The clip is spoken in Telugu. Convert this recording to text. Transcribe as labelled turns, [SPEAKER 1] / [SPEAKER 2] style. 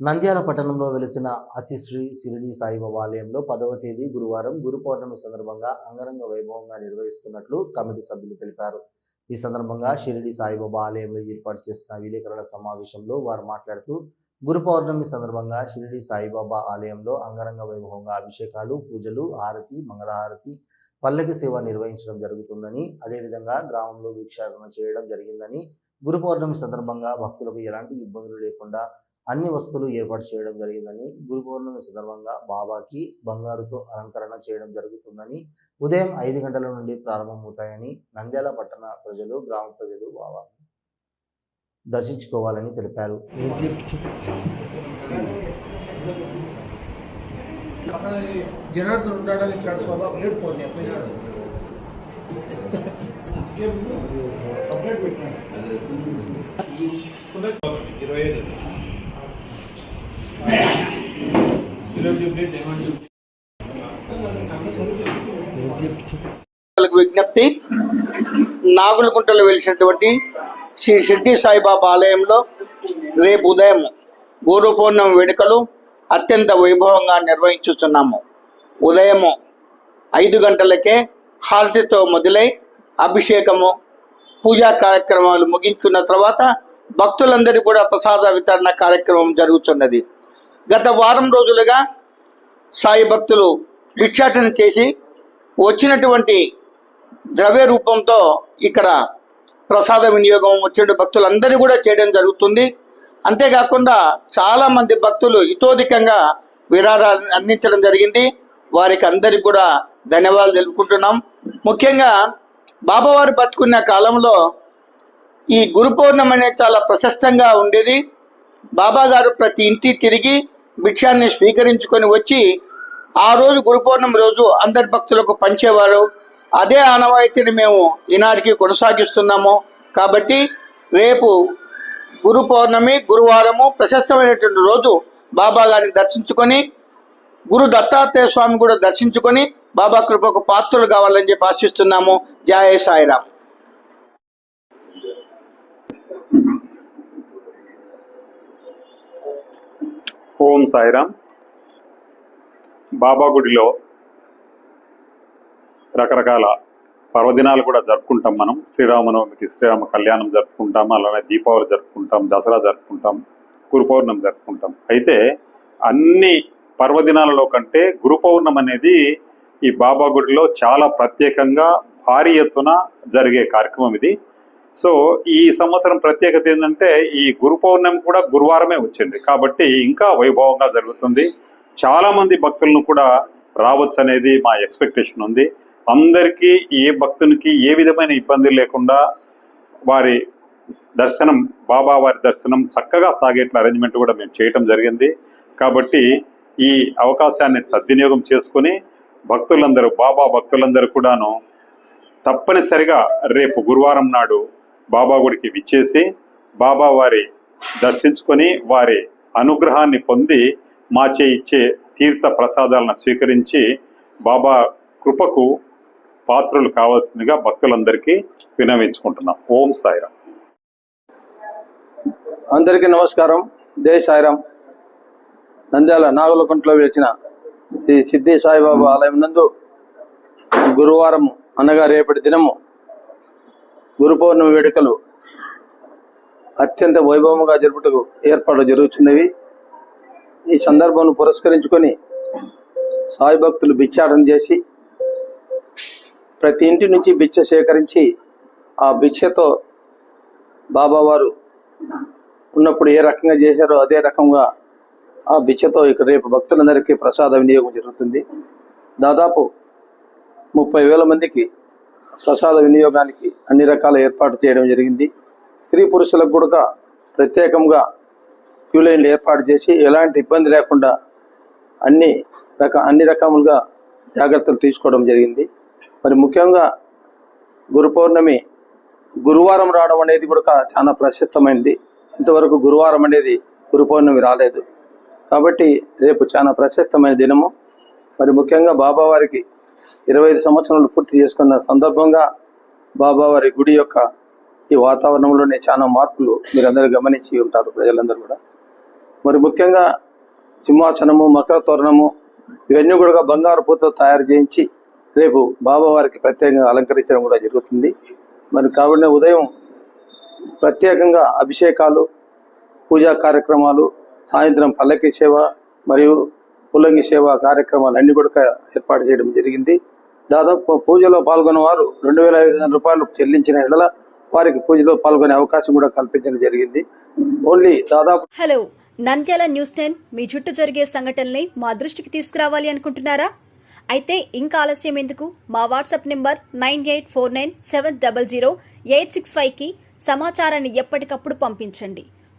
[SPEAKER 1] నంద్యాల పట్టణంలో వెలిసిన అతిశ్రీ షిరిడి సాయిబాబా ఆలయంలో పదవ తేదీ గురువారం గురు పౌర్ణమి సందర్భంగా అంగరంగ వైభవంగా నిర్వహిస్తున్నట్లు కమిటీ సభ్యులు తెలిపారు. ఈ సందర్భంగా షిరిడి సాయిబాబా ఆలయంలో ఏర్పాటు చేసిన విలేకరుల సమావేశంలో వారు మాట్లాడుతూ గురు పౌర్ణమి సందర్భంగా షిరిడి సాయిబాబా ఆలయంలో అంగరంగ వైభవంగా అభిషేకాలు పూజలు హారతి మంగళహారతి పల్లకి సేవ నిర్వహించడం జరుగుతుందని అదేవిధంగా గ్రామంలో భిక్షాటన చేయడం జరిగిందని గురు పౌర్ణమి సందర్భంగా భక్తులకు ఎలాంటి ఇబ్బందులు లేకుండా అన్ని వస్తువులు ఏర్పాటు చేయడం జరిగిందని గురు పౌర్ణమి సందర్భంగా బాబాకి బంగారుతో అలంకరణ చేయడం జరుగుతుందని ఉదయం ఐదు గంటల నుండి ప్రారంభమవుతాయని నంద్యాల పట్టణ ప్రజలు గ్రామ ప్రజలు బాబాను దర్శించుకోవాలని తెలిపారు.
[SPEAKER 2] జనార్దన్ ఉంటాడని ఇచ్చాడు శోభ ప్లేట్ పోనీ పోయినాడు ఇరవై ఐదు.
[SPEAKER 3] విజ్ఞప్తి నాగులకుంటలో వెలిసినటువంటి శ్రీ షిర్డి సాయిబాబా ఆలయంలో రేపు ఉదయం గురు పౌర్ణమి వేడుకలు అత్యంత వైభవంగా నిర్వహించుతున్నాము ఉదయము ఐదు గంటలకే హారతితో మొదలై అభిషేకము పూజా కార్యక్రమాలు ముగించుకున్న తర్వాత భక్తులందరికీ కూడా ప్రసాద వితరణ కార్యక్రమం జరుగుతున్నది. గత వారం రోజులుగా సాయి భక్తులు భిక్షాటన చేసి వచ్చినటువంటి ద్రవ్య రూపంతో ఇక్కడ ప్రసాద వినియోగం వచ్చిన భక్తులందరూ కూడా చేయడం జరుగుతుంది. అంతేకాకుండా చాలా మంది భక్తులు ఇతోధికంగా విరాళాలు అందించడం జరిగింది. వారికి అందరికి కూడా ధన్యవాదాలు తెలుపుకుంటున్నాం. ముఖ్యంగా బాబావారు బతుకున్న కాలంలో ఈ గురు పౌర్ణమి అనేది చాలా ప్రశస్తంగా ఉండేది. బాబా గారు ప్రతి ఇంటి తిరిగి భిక్షాన్ని స్వీకరించుకొని వచ్చి ఆ రోజు గురు పౌర్ణమి రోజు అందరి భక్తులకు పంచేవారు. అదే ఆనవాయితీని మేము ఈనాటికి కొనసాగిస్తున్నాము. కాబట్టి రేపు గురు పౌర్ణమి గురువారము ప్రశస్తమైనటువంటి రోజు బాబా గారిని దర్శించుకొని గురు దత్తాత్రేయ స్వామి కూడా దర్శించుకొని బాబా కృపకు పాత్రలు కావాలని చెప్పి ఆశిస్తున్నాము. జయ సాయిరామ్.
[SPEAKER 4] ఓం సాయిరామ్ బాబా గుడిలో రకరకాల పర్వదినాలు కూడా జరుపుకుంటాం మనం. శ్రీరామనవమికి శ్రీరామ కళ్యాణం జరుపుకుంటాం అలానే దీపావళి జరుపుకుంటాం దసరా జరుపుకుంటాం గురు పౌర్ణమి జరుపుకుంటాం. అయితే అన్ని పర్వదినాలలో కంటే గురు పౌర్ణమి అనేది ఈ బాబా గుడిలో చాలా ప్రత్యేకంగా భారీ ఎత్తున జరిగే కార్యక్రమం ఇది. సో ఈ సంవత్సరం ప్రత్యేకత ఏంటంటే ఈ గురు పౌర్ణమి కూడా గురువారమే వచ్చింది. కాబట్టి ఇంకా వైభవంగా జరుగుతుంది. చాలా మంది భక్తులను కూడా రావచ్చు అనేది మా ఎక్స్పెక్టేషన్ ఉంది. అందరికీ ఏ భక్తునికి ఏ విధమైన ఇబ్బంది లేకుండా వారి దర్శనం బాబా వారి దర్శనం చక్కగా సాగేట్ల అరేంజ్మెంట్ కూడా మేము చేయటం జరిగింది. కాబట్టి ఈ అవకాశాన్ని సద్వినియోగం చేసుకుని భక్తులందరూ బాబా భక్తులందరూ కూడాను తప్పనిసరిగా రేపు గురువారం నాడు బాబా గుడికి విచ్చేసి బాబా వారి దర్శించుకొని వారి అనుగ్రహాన్ని పొంది మాచే ఇచ్చే తీర్థ ప్రసాదాలను స్వీకరించి బాబా కృపకు పాత్రలు కావాల్సిందిగా భక్తులందరికీ వినవించుకుంటున్నాం. ఓం సాయిరామ్.
[SPEAKER 5] అందరికీ నమస్కారం. జై సాయిరామ్. నంద్యాల నాగులకుంటలో వెలిచిన శ్రీ సిద్ధి సాయిబాబా ఆలయం నందు గురువారం అనగా రేపటి దినము గురు పౌర్ణమి వేడుకలు అత్యంత వైభవంగా జరుపుటకు ఏర్పాటు జరుగుతున్నవి. ఈ సందర్భం పురస్కరించుకొని సాయి భక్తులు బిచ్చాటం చేసి ప్రతి ఇంటి నుంచి బిచ్చ సేకరించి ఆ బిచ్చతో బాబావారు ఉన్నప్పుడు ఏ రకంగా చేశారో అదే రకంగా ఆ బిచ్చతో ఇక రేపు భక్తులందరికీ ప్రసాద వినియోగం జరుగుతుంది. దాదాపు ముప్పై వేల మందికి ప్రసాద వినియోగానికి అన్ని రకాల ఏర్పాటు చేయడం జరిగింది. స్త్రీ పురుషులకు కూడా ప్రత్యేకంగా క్యూ లైన్లు ఏర్పాటు చేసి ఎలాంటి ఇబ్బంది లేకుండా అన్ని రక అన్ని రకములుగా జాగ్రత్తలు తీసుకోవడం జరిగింది. మరి ముఖ్యంగా గురు పౌర్ణమి గురువారం రావడం అనేది కూడా చాలా ప్రశస్తమైంది. ఇంతవరకు గురువారం అనేది గురు పౌర్ణమి రాలేదు. కాబట్టి రేపు చాలా ప్రశస్తమైన దినము. మరి ముఖ్యంగా బాబావారికి ఇరవై ఐదు సంవత్సరాలు పూర్తి చేసుకున్న సందర్భంగా బాబావారి గుడి యొక్క ఈ వాతావరణంలోనే చాలా మార్పులు మీరందరూ గమనించి ఉంటారు ప్రజలందరూ కూడా. మరి ముఖ్యంగా సింహాసనము మకర తోరణము ఇవన్నీ కూడా బంగారు పూతో తయారు చేయించి రేపు బాబావారికి ప్రత్యేకంగా అలంకరించడం కూడా జరుగుతుంది. మరి కాబట్టి ఉదయం ప్రత్యేకంగా అభిషేకాలు పూజా కార్యక్రమాలు సాయంత్రం పల్లకి సేవ మరియు పుల్లంగి సేవ కార్యక్రమాలు అన్ని కూడా ఏర్పాటు చేయడం జరిగింది. దాదాపు పూజలో పాల్గొన్న వారు రెండు వేల ఐదు వందల రూపాయలు చెల్లించిన ఎడల వారికి పూజలో పాల్గొనే అవకాశం కూడా కల్పించడం జరిగింది. ఓన్లీ దాదాపు
[SPEAKER 6] హలో నంద్యాల న్యూస్ టెన్ మీ చుట్టూ జరిగే సంఘటనల్ని మా దృష్టికి తీసుకురావాలి అనుకుంటున్నారా? అయితే ఇంకా ఆలస్యం ఎందుకు? మా WhatsApp number nine eight four nine seven double zero eight six ఫైవ్కి సమాచారాన్ని ఎప్పటికప్పుడు పంపించండి.